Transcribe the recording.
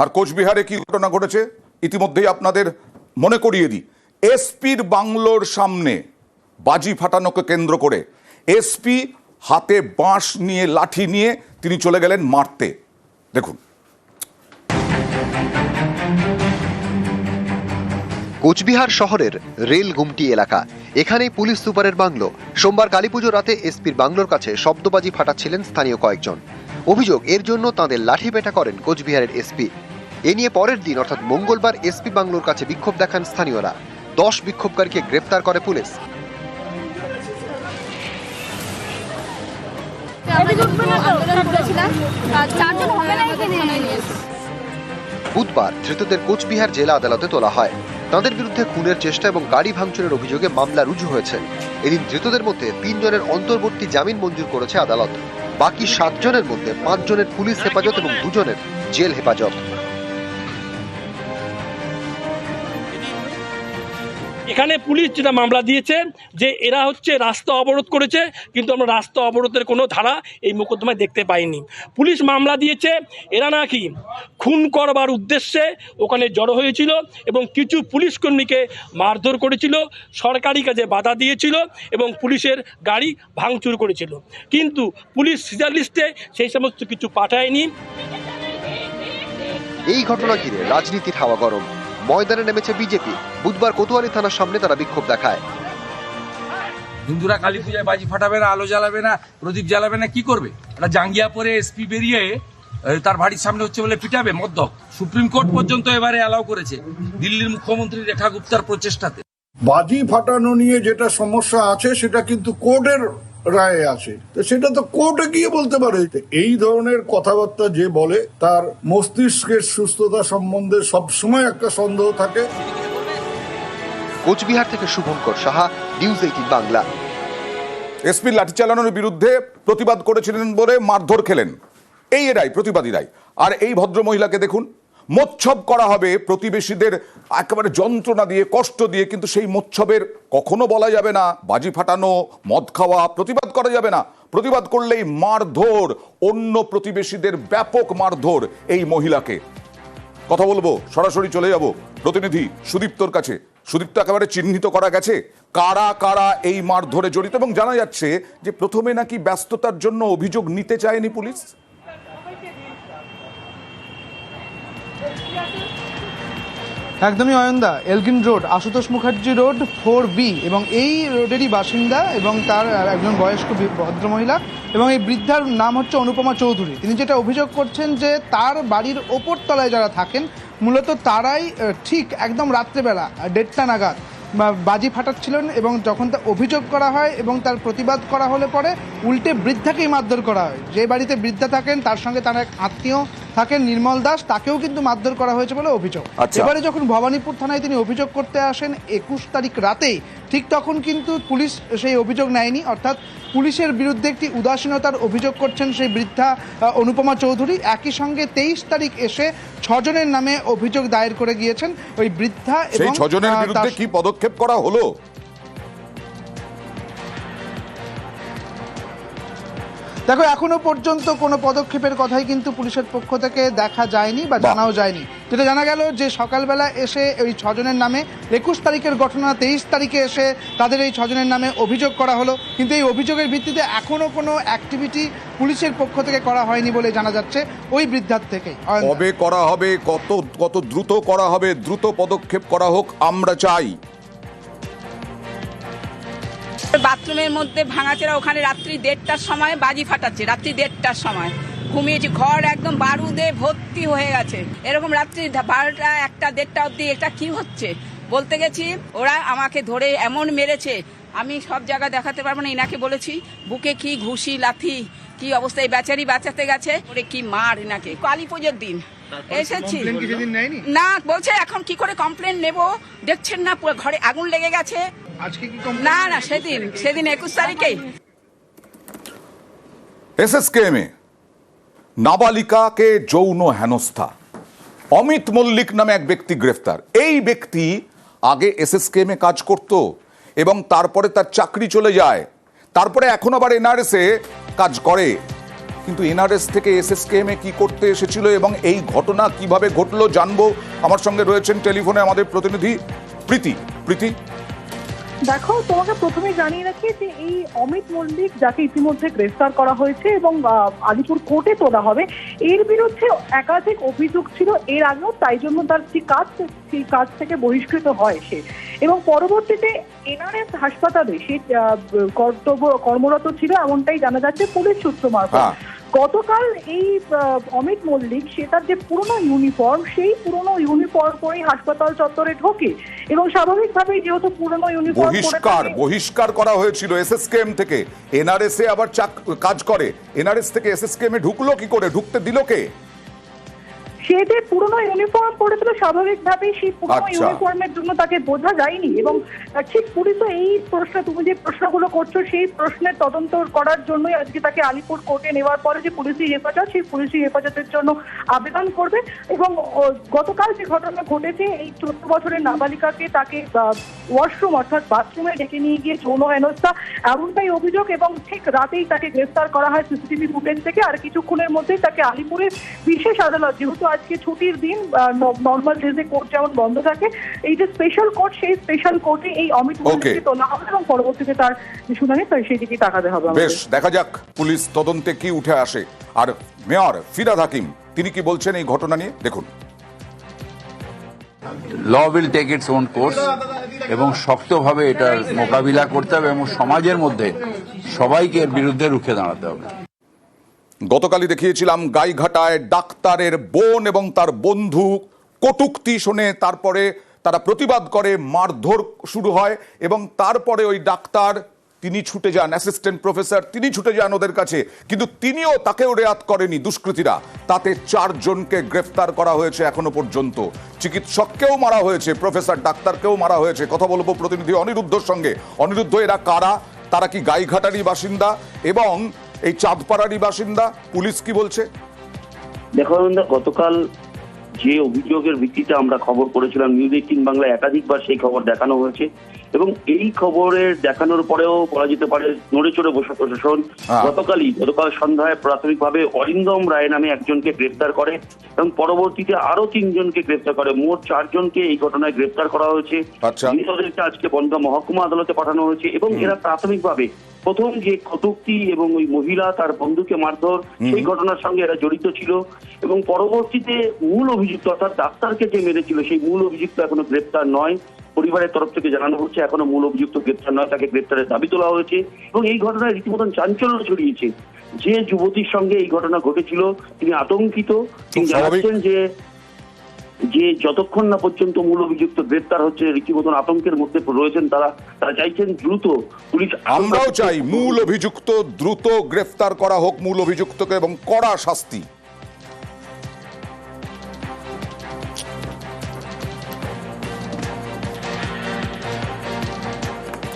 আর কোচবিহারে কি ঘটনা ঘটেছে? ইতিমধ্যেই আপনাদের মনে করিয়ে দিই। এসপির বাংলোর সামনে বাজি ফাটানোকে কেন্দ্র করে এসপি হাতে বাঁশ নিয়ে, লাঠি নিয়ে তিনি চলে গেলেন মারতে। দেখুন। কোচবিহার শহরের রেল গুমটি এলাকা। এখানেই পুলিশ সুপারের বাংলো। সোমবার কালীপুজো রাতে এসপির বাংলোর কাছে শব্দবাজি ফাটাচ্ছিলেন স্থানীয় কয়েকজন। অভিযোগ, এর জন্য তাঁদের লাঠিপেটা করেন কোচবিহারের এসপি। এ নিয়ে পরের দিন, অর্থাৎ মঙ্গলবার, এসপি বাংলোর কাছে বিক্ষোভ দেখান স্থানীয়রা। দশ বিক্ষোভকারীকে গ্রেপ্তার করে পুলিশ। বুধবার ধৃতদের কোচবিহার জেলা আদালতে তোলা হয়। তাঁদের বিরুদ্ধে খুনের চেষ্টা এবং গাড়ি ভাঙচুরের অভিযোগে মামলা রুজু হয়েছে। এদিন ধৃতদের মধ্যে তিনজনের অন্তর্বর্তী জামিন মঞ্জুর করেছে আদালত। বাকি সাতজনের মধ্যে পাঁচজনের পুলিশ হেফাজত এবং দুজনের জেল হেফাজত। এখানে পুলিশ যেটা মামলা দিয়েছে যে এরা হচ্ছে রাস্তা অবরোধ করেছে, কিন্তু আমরা রাস্তা অবরোধের কোনো ধারা এই মোকদ্দমায় দেখতে পাইনি। পুলিশ মামলা দিয়েছে, এরা নাকি খুন করবার উদ্দেশ্যে ওখানে জড়ো হয়েছিল এবং কিছু পুলিশ কর্মীকে মারধর করেছিল, সরকারি কাজে বাধা দিয়েছিল এবং পুলিশের গাড়ি ভাঙচুর করেছিল। কিন্তু পুলিশ সিজার লিস্টে সেই সমস্ত কিছু পাঠায়নি। এই ঘটনা ঘিরে রাজনীতির হাওয়া গরম। ময়দানে নেমেছে বিজেপি। বুধবার কোতোয়ালি থানার সামনে তারা বিক্ষোভ দেখায়। হিন্দুরা কালী পূজায় বাজি ফাটাবে না আলো জ্বালাবে না প্রদীপ জ্বালাবে না কি করবে? একটা জাঙ্গিয়া পরে এসপি বেরিয়ে তার বাড়ির সামনে হচ্ছে বলে পিটাবে মদ্যপ। সুপ্রিম কোর্ট পর্যন্ত এবারে অ্যালাউ করেছে দিল্লির মুখ্যমন্ত্রী রেখা গুপ্তার প্রচেষ্টাতে। বাজি ফাটানো নিয়ে যেটা সমস্যা আছে সেটা কিন্তু কোর্টের রায়ে আছে তো সেটা তো কোর্টে গিয়ে বলতে পারে। এই ধরনের কথাবার্তা যে বলে তার মস্তিষ্কের সুস্থতা সম্বন্ধে সবসময় একটা সন্দেহ থাকে। কোচবিহার থেকে শুভঙ্কর সাহা নিউজ এইটিন বাংলা। এসপির লাঠি চালানোর বিরুদ্ধে প্রতিবাদ করেছিলেন বলে মারধর খেলেন। এই এরাই প্রতিবাদীরাই। আর এই ভদ্র মহিলাকে দেখুন। মোচ্ছব করা হবে প্রতিবেশীদের একেবারে যন্ত্রণা দিয়ে, কষ্ট দিয়ে, কিন্তু সেই মোচ্ছবের কখনো বলা যাবে না। বাজি ফাটানো, মদ খাওয়া প্রতিবাদ করা যাবে না। প্রতিবাদ করলেই মারধর, অন্য প্রতিবেশীদের ব্যাপক মারধর এই মহিলাকে। কথা বলব, সরাসরি চলে যাব। প্রতিনিধি সুদীপ্তর কাছে। সুদীপ্ত একেবারে চিহ্নিত করা গেছে। কারা কারা এই মারধরে জড়িত? এবং জানা যাচ্ছে যে প্রথমে নাকি ব্যস্ততার জন্য অভিযোগ নিতে চায়নি পুলিশ। একদমই অয়ন্দা, Elgin road, Ashutosh Mukherjee road, four B, এবং এই রোডেরই বাসিন্দা এবং তার একজন বয়স্ক ভদ্র ভদ্রমহিলা, এবং এই বৃদ্ধার নাম হচ্ছে অনুপমা চৌধুরী। তিনি যেটা অভিযোগ করছেন যে তার বাড়ির ওপর তলায় যারা থাকেন, মূলত তারাই ঠিক একদম রাত্রেবেলা, দেড়টা নাগাদ বাজি ফাটাচ্ছিলেন এবং যখন তা অভিযোগ করা হয় এবং তার প্রতিবাদ করা হলে পরে উল্টে বৃদ্ধাকেই মারধর করা হয় যে বাড়িতে বৃদ্ধা থাকেন তার সঙ্গে তার এক আত্মীয় থাকেন নির্মল দাস তাকেও কিন্তু মারধর করা হয়েছে বলে অভিযোগ আচ্ছা। এবারে যখন ভবানীপুর থানায় তিনি অভিযোগ করতে আসেন একুশ তারিখ রাতেই ঠিক তখন কিন্তু পুলিশ সেই অভিযোগ নেয়নি অর্থাৎ পুলিশের বিরুদ্ধে একটি উদাসীনতার অভিযোগ করছেন সেই বৃদ্ধা অনুপমা চৌধুরী। একই সঙ্গে তেইশ তারিখ এসে ছজনের নামে অভিযোগ দায়ের করে গিয়েছেন ওই বৃদ্ধা এবং ছজনের বিরুদ্ধে কি পদক্ষেপ করা হলো? দেখো এখনও পর্যন্ত কোনো পদক্ষেপের কথাই কিন্তু পুলিশের পক্ষ থেকে দেখা যায়নি বা জানাও যায়নি। যেটা জানা গেল যে সকালবেলা এসে ওই ছজনের নামে একুশ তারিখের ঘটনা তেইশ তারিখে এসে তাদের এই ছজনের নামে অভিযোগ করা হলো। কিন্তু এই অভিযোগের ভিত্তিতে এখনও কোনো অ্যাক্টিভিটি পুলিশের পক্ষ থেকে করা হয়নি বলে জানা যাচ্ছে ওই বৃদ্ধার থেকে। কবে করা হবে কত কত দ্রুত করা হবে দ্রুত পদক্ষেপ করা হোক আমরা চাই। বাথরুমের মধ্যে ভাঙাচেরা ওখানে রাত্রি দেড়টার সময় বাজি ফাটাচ্ছে রাত্রি দেড়টার সময়। ঘুমিয়েছি ঘর একদম বারুদে ভর্তি হয়ে গেছে। এরকম রাত্রি বারোটা একটা দেড়টা অবধি এটা কি হচ্ছে? বলতে গেছি ওরা আমাকে ধরে এমন মেরেছে আমি সব জায়গা দেখাতে পারব না এনাকে বলেছি বুকে কি ঘুষি লাথি কি অবস্থা এই বেচারি বাঁচাতে গেছে ওরে কি মার এনাকে। কালী পুজোর দিন। এসেছি। না বলছে এখন কি করে কমপ্লেন নেব? দেখছেন না পুরো ঘরে আগুন লেগে গেছে। না না সেদিন সেদিন একুশ তারিখে এসএসকেএমে নাবালিকাকে যৌন হেনস্থা। অমিত মল্লিক নামে এক ব্যক্তি গ্রেফতার। এই ব্যক্তি আগে এসএসকেএমে কাজ করত এবং তারপরে তার চাকরি চলে যায়। তারপরে এখন আবার এনআরএসে কাজ করে। কিন্তু এনআরএস থেকে এসএসকেএম এ কি করতে এসেছিল এবং এই ঘটনা কীভাবে ঘটলো জানব। আমার সঙ্গে রয়েছেন টেলিফোনে আমাদের প্রতিনিধি প্রীতি। প্রীতি? দেখো, তোমাকে প্রথমে জানিয়ে রাখি যে এই অমিত মল্লিক যাকে ইতিমধ্যে গ্রেফতার করা হয়েছে এবং আলিপুর কোর্টে তোলা হবে, এর বিরুদ্ধে একাধিক অভিযোগ ছিল, এর আগেও তাই জন্য তার যে কাজ সেই কাজ থেকে বহিষ্কৃত হয় সে এবং পরবর্তীতে এনআরএস হাসপাতালে সে কর্তব্য, কর্মরত ছিল এমনটাই জানা যাচ্ছে, পুলিশ সূত্র মারফত হ্যাঁ। গতকাল এই অমিত মল্লিক সে তার যে পুরনো ইউনিফর্ম সেই পুরনো ইউনিফর্ম পরেই হাসপাতাল চত্বরে ঢোকে। এবং স্বাভাবিকভাবেই যেহেতু পুরনো ইউনিফর্ম বহিষ্কার বহিষ্কার করা হয়েছিল এসএসকেএম থেকে। এনআরএস এ আবার চাক- কাজ করে। এনআরএস থেকে এসএসকেএম এ ঢুকলো কি করে? ঢুকতে দিল কে? সে যে পুরনো ইউনিফর্ম পরেছিল স্বাভাবিকভাবেই সেই পুরনো আচ্ছা। ইউনিফর্মের জন্য তাকে বোঝা যায়নি এবং ঠিক ঠিক তো এই প্রশ্ন তুমি যে প্রশ্নগুলো করছ সেই প্রশ্নের তদন্ত করার জন্যই আজকে তাকে আলিপুর কোর্টে নেওয়ার পরে যে পুলিশি হেফাজত সেই পুলিশি হেফাজতের জন্য আবেদন করবে এবং গতকাল যে ঘটনা ঘটেছে এই চোদ্দ বছরের নাবালিকাকে তাকে ওয়াশরুম অর্থাৎ বাথরুমে ডেকে নিয়ে গিয়ে যৌন হেনস্থা এমনটাই অভিযোগ এবং ঠিক রাতেই তাকে গ্রেফতার করা হয় সিসিটিভি ফুটেজ থেকে। আর কিছুক্ষণের মধ্যেই তাকে আলিপুরের বিশেষ আদালত যেহেতু আজকে ছুটির দিন নর্মাল ডেজে কোর্ট যেমন বন্ধ থাকে এই যে স্পেশাল কোর্ট সেই স্পেশাল কোর্টে এই অমিত মল্লিককে তোলা হবে এবং পরবর্তীতে তার শুনানি তাই সেই দিকে তাকাতে হবে বেশ দেখা যাক পুলিশ তদন্তে কি উঠে আসে। আর মেয়র ফিরাদ হাকিম তিনি কি বলছেন এই ঘটনা নিয়ে? দেখুন। Law will take its own course এবং শক্তভাবে এটার মোকাবিলা করতে হবে এবং সমাজের মধ্যে সবাইকে এর বিরুদ্ধে রুখে দাঁড়াতে হবে। গতকালই দেখিয়েছিলাম গাইঘাটায় ডাক্তারের বোন এবং তার বন্ধু কটুক্তি শুনে, তারপরে তারা প্রতিবাদ করে মারধর শুরু হয় এবং তারপরে ওই ডাক্তার তিনি ছুটে যান অ্যাসিস্ট্যান্ট প্রফেসর তিনি ছুটে যান ওদের কাছে। কিন্তু তিনিও তাকেও রেয়াত করেনি দুষ্কৃতীরা। তাতে চারজনকে গ্রেফতার করা হয়েছে এখনও পর্যন্ত। চিকিৎসককেও মারা হয়েছে প্রফেসর ডাক্তারকেও মারা হয়েছে। কথা বলব প্রতিনিধি অনিরুদ্ধর সঙ্গে। অনিরুদ্ধ, এরা কারা? তারা কি গাইঘাটারই বাসিন্দা? এবং এই চাঁদপাড়ারই বাসিন্দা? পুলিশ কি বলছে? দেখো গতকাল যে অভিযোগের ভিত্তিতে আমরা খবর করেছিলাম নিউজ এইটিন বাংলায় একাধিকবার সেই খবর দেখানো হয়েছে এবং এই খবরের দেখানোর পরেও বলা যেতে পারে নড়ে চড়ে বসে প্রশাসন। গতকালই গতকাল সন্ধ্যায় প্রাথমিকভাবে অরিন্দম রায় নামে একজনকে গ্রেফতার করে এবং পরবর্তীতে আরও তিনজনকে গ্রেফতার করে মোট চারজনকে এই ঘটনায় গ্রেফতার করা হয়েছে আচ্ছা। আজকে বনগাঁ মহকুমা আদালতে পাঠানো হয়েছে এবং এরা প্রাথমিকভাবে প্রথম যে কটুক্তি এবং ওই মহিলা তার বন্ধুকে মারধর সেই ঘটনার সঙ্গে এরা জড়িত ছিল। এবং পরবর্তীতে মূল অভিযুক্ত অর্থাৎ ডাক্তারকে যে মেরেছিল সেই মূল অভিযুক্ত এখনও গ্রেপ্তার নয়। পরিবারের তরফ থেকে জানানো হচ্ছে এখনও মূল অভিযুক্ত গ্রেপ্তার নয় তাকে গ্রেপ্তারের দাবি তোলা হয়েছে। এবং এই ঘটনায় রীতিমতন চাঞ্চল্য ছড়িয়েছে। যে যুবতীর সঙ্গে এই ঘটনা ঘটেছিল তিনি আতঙ্কিত। তিনি জানাচ্ছেন যে যে যতক্ষণ না পর্যন্ত মূল অভিযুক্ত গ্রেপ্তার হচ্ছে, রীতিমতন আতঙ্কের মধ্যে রয়েছেন তারা তারা চাইছেন দ্রুত পুলিশ আমরাও চাই মূল অভিযুক্ত দ্রুত গ্রেফতার করা হোক, মূল অভিযুক্তকে এবং কড়া শাস্তি।